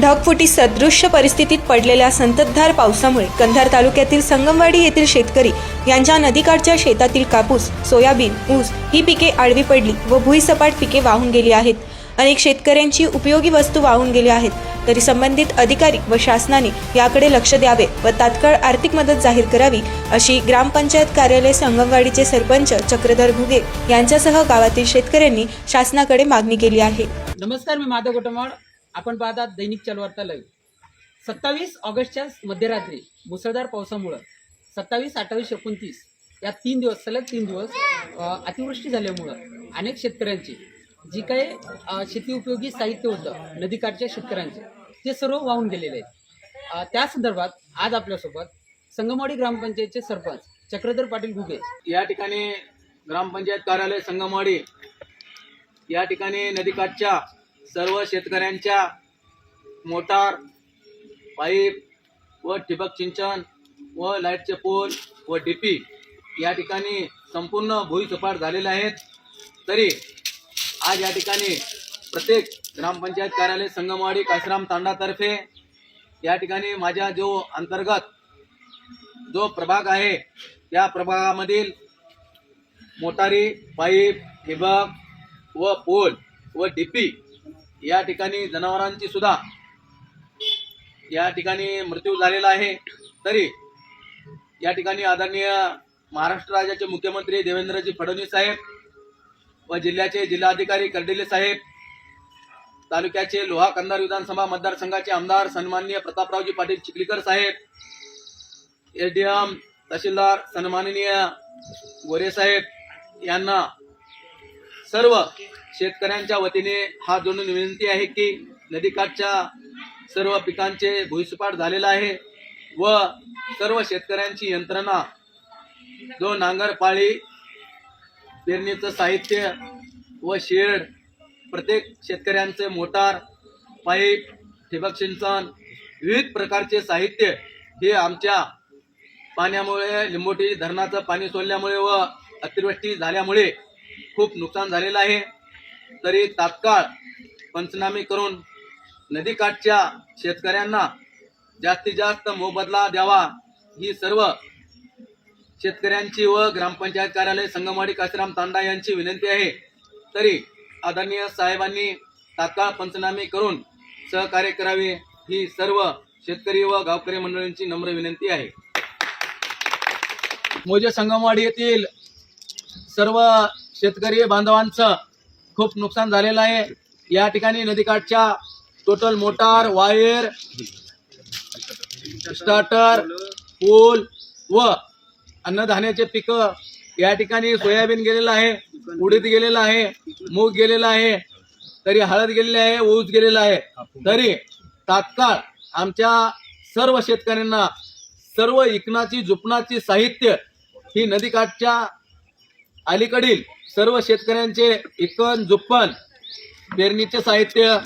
ढगफुटी सदृश्य परिस्थितीत पडलेल्या संततधार पावसामुळे कंधार तालुक्यातील संगमवाडी येथील शेतकरी यांच्या नदीकाठच्या शेतातील कापूस सोयाबीन ऊस ही पिके आडवी पडली व भुईसपाट पिके वाहून गेली आहेत. अनेक शेतकऱ्यांची उपयोगी वस्तू वाहून गेल्या आहेत. तरी संबंधित अधिकारी व शासनाने याकडे लक्ष द्यावे व तात्काळ आर्थिक मदत जाहीर करावी अशी ग्रामपंचायत कार्यालय संगमवाडीचे सरपंच चक्रधर घुगे यांच्यासह गावातील शेतकऱ्यांनी शासनाकडे मागणी केली आहे. नमस्कार मी माधव गोटमाड आपण पाहतात दैनिक चलवार्ता लाईव्ह सत्तावीस ऑगस्टच्या मध्यरात्री मुसळधार पावसामुळं सत्तावीस अठ्ठावीस एकोणतीस या तीन दिवस सलग तीन दिवस अतिवृष्टी झाल्यामुळं अनेक शेतकऱ्यांची जी काही शेती उपयोगी साहित्य होतं नदीकाठच्या शेतकऱ्यांचे ते सर्व वाहून गेलेले आहेत. त्या संदर्भात आज आपल्यासोबत संगमवाडी ग्रामपंचायतचे सरपंच चक्रधर पाटील घुगे. या ठिकाणी ग्रामपंचायत कार्यालय संगमवाडी या ठिकाणी नदीकाठच्या सर्व शेतकऱ्यांच्या मोटार पाईप व ठिबक सिंचन व लाईटचे पोल व डीपी या ठिकाणी संपूर्ण भुईसपाट झालेले आहेत. तरी आज या ठिकाणी प्रत्येक ग्रामपंचायत कार्यालय संगमवाडी काशीराम तांडातर्फे या ठिकाणी माझ्या जो अंतर्गत जो प्रभाग आहे त्या प्रभागामधील मोटारी पाईप ठिबक व पोल व डीपी या ठिकाणी जनावरांची सुद्धा या ठिकाणी मृत्यू झालेला आहे. तरी या ठिकाणी आदरणीय महाराष्ट्र राज्याचे मुख्यमंत्री देवेंद्रजी फडणवीस साहेब व जिल्ह्याचे जिल्हाधिकारी कर्डिले साहेब तालुक्याचे लोहा कंधार विधानसभा मतदारसंघाचे आमदार सन्माननीय प्रतापरावजी पाटील चिखलीकर साहेब एस डी एम तहसीलदार सन्माननीय गोरे साहेब यांना सर्व शेतकऱ्यांच्या वतीने हा जोडून विनंती आहे की नदीकाठच्या सर्व पिकांचे भुईसपाट झालेला आहे व सर्व शेतकऱ्यांची यंत्रणा जो नांगरपाळी पेरणीचं साहित्य व शेड प्रत्येक शेतकऱ्यांचे मोटार पाईप ठिबक सिंचन विविध प्रकारचे साहित्य हे आमच्या पाण्यामुळे लिंबोटी धरणाचं पाणी सोडल्यामुळे व अतिवृष्टी झाल्यामुळे खूप नुकसान झालेलं आहे. तरी तात्काळ पंचनामे करून नदीकाठच्या शेतकऱ्यांना जास्तीत जास्त मोबदला द्यावा. ही सर्व शेतकऱ्यांची व ग्रामपंचायत कार्यालय संगमवाडी काशीराम तांडा यांची विनंती आहे. तरी आदरणीय साहेबांनी तात्काळ पंचनामे करून सहकार्य करावे. ही सर्व शेतकरी व गावकरी मंडळींची नम्र विनंती आहे. मोजे संगमवाडी येथील सर्व शेतकरी बांधवांचं खूप नुकसान झालेलं आहे. या ठिकाणी नदीकाठच्या टोटल मोटार वायर स्टार्टर पूल व अन्नधान्याचे पिकं या ठिकाणी सोयाबीन गेलेलं आहे उडीद गेलेलं आहे मूग गेलेला आहे तरी हळद गेलेली आहे ऊस गेलेला आहे. तरी तात्काळ आमच्या सर्व शेतकऱ्यांना सर्व इकनाची झुपणाची साहित्य ही नदीकाठच्या अलीकडील सर्व शेतकऱ्यांचे इकन जुप्पन पेरणीचे साहित्य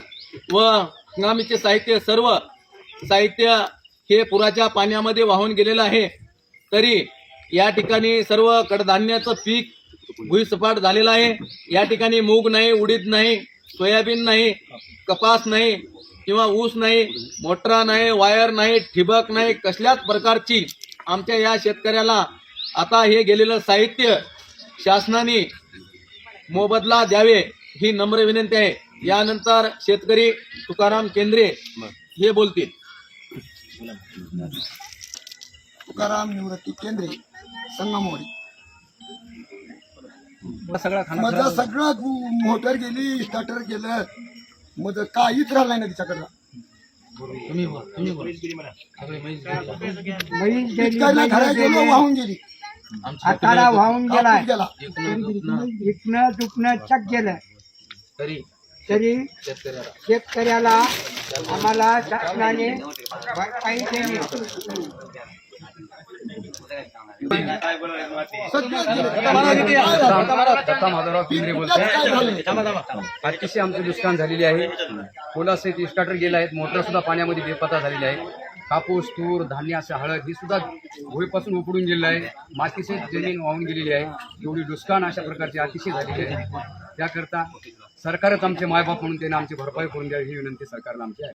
व हंगामीचे साहित्य सर्व साहित्य हे पुराच्या पाण्यामध्ये वाहून गेलेलं आहे. तरी या ठिकाणी सर्व कडधान्याचं पीक भुईसपाट झालेलं आहे. या ठिकाणी मूग नाही उडीद नाही सोयाबीन नाही कपास नाही किंवा ऊस नाही मोटरा नाही वायर नाही ठिबक नाही कसल्याच प्रकारची आमच्या या शेतकऱ्याला आता हे गेलेलं साहित्य शासनाने मोबदला द्यावे ही नम्र विनंती आहे. यानंतर शेतकरी तुकाराम केंद्रे हे बोलतील. तुकाराम निवृत्ती केंद्रे संगमवाडी सगळा माझं सगळं मोटर गेली स्टार्टर गेलं मग काहीच राहिलं नाही तिच्याकडं. इतकं नाही घरा गेलो वाहून गेली. हाताला वाहून गेलाय. गेला. इकणं दुखणं चक गेलं. तरी तरी शेतकऱ्याला. आम्हाला शासनाने भरपाई झालं? अतिशय आमचे नुकसान झालेले आहे. पोलासहित स्टार्टर गेले आहेत. मोटर सुद्धा पाण्यामध्ये बेपत्ता झालेले आहे. कापूस तूर धान्य असं हळद ही सुद्धा भुईपासून उपडून गेलेलं आहे. मातीची जमीन वाहून गेलेली आहे. एवढी नुकसान अशा प्रकारची अतिशय झालेली आहे. त्याकरता सरकारच आमचे मायबाप म्हणून त्यांनी आमची भरपाई करून द्यावी ही विनंती सरकारला आमची आहे.